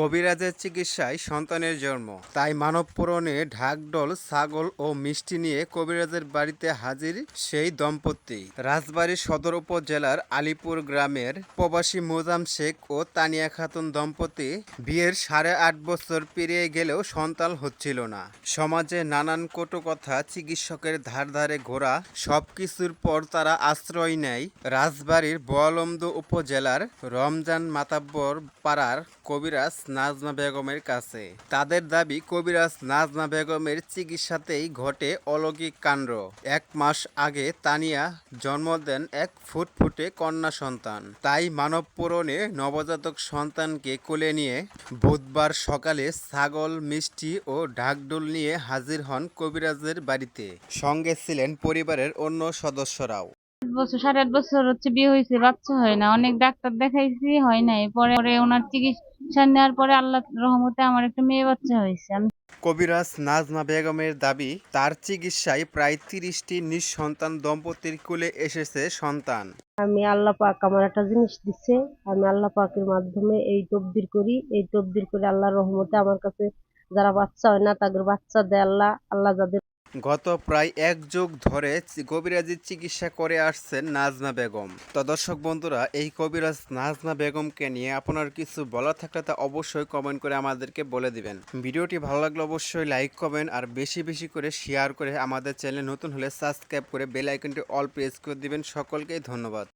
কবিরাজের চিকিৎসায় সন্তানের জন্ম। তাই মানব পূরণে ঢাকডোল ছাগল ও মিষ্টি নিয়ে কবিরাজের বাড়িতে হাজির সেই দম্পতি। রাজবাড়ী সদর উপজেলার আলিপুর গ্রামের প্রবাসী মোজাম শেখ ও তানিয়া খাতুন দম্পতি বিয়ের সাড়ে আট বছর পেরিয়ে গেলেও সন্তান হচ্ছিল না। সমাজে নানান কটু কথা চিকিৎসকের ধার ধারে ঘোরা, সবকিছুর পর তারা আশ্রয় নেয় রাজবাড়ীর বোয়ালন্দ উপজেলার রমজান মাতাব্বর পাড়ার কবিরাজ নাজমা বেগমের কাছে। তাদের দাবি, কবিরাজ নাজমা বেগমের চিকিৎসাতেই ঘটে অলৌকিক কাণ্ড। এক মাস আগে তানিয়া জন্ম দেন এক ফুটফুটে কন্যা সন্তান। তাই মানব পূরণে নবজাতক সন্তানকে কোলে নিয়ে বুধবার সকালে ছাগল, মিষ্টি ও ঢাকডোল নিয়ে হাজির হন কবিরাজের বাড়িতে। সঙ্গে ছিলেন পরিবারের অন্য সদস্যরাও। বছর সাড়ে আট বছর হচ্ছে বিয়ে হয়েছে বাচ্চা হয় না। অনেক ডাক্তার দেখাইছি হয় নাই। পরে পরে ওনার চিকিৎসা নেওয়ার পরে আল্লাহ রহমতে আমার একটা মেয়ে বাচ্চা হয়েছে। আমি কবিরাজ নাজমা বেগমের দাবি তার চিকিৎসায় প্রায় তিরিশটি নিঃসন্তান দম্পতির কোলে এসেছে সন্তান। আমি আল্লাহ পাক আমার একটা জিনিস দিচ্ছে আমি আল্লাহ পাকের মাধ্যমে এই তবদির করি। এই তবদির করে আল্লাহর রহমতে আমার কাছে যারা বাচ্চা হয় না তাদের বাচ্চা দেয় আল্লাহ। আল্লাহ যাদের গত প্রায় এক যুগ ধরে কবিরাজির চিকিৎসা করে আসছেন নাজমা বেগম। তো দর্শক বন্ধুরা, এই কবিরাজ নাজমা বেগমকে নিয়ে আপনার কিছু বলা থাকলে তা অবশ্যই কমেন্ট করে আমাদেরকে বলে দিবেন। ভিডিওটি ভালো লাগলে অবশ্যই লাইক করবেন আর বেশি বেশি করে শেয়ার করে আমাদের চ্যানেল নতুন হলে সাবস্ক্রাইব করে বেল আইকনটি অল প্রেস করে দিবেন। সকলকেই ধন্যবাদ।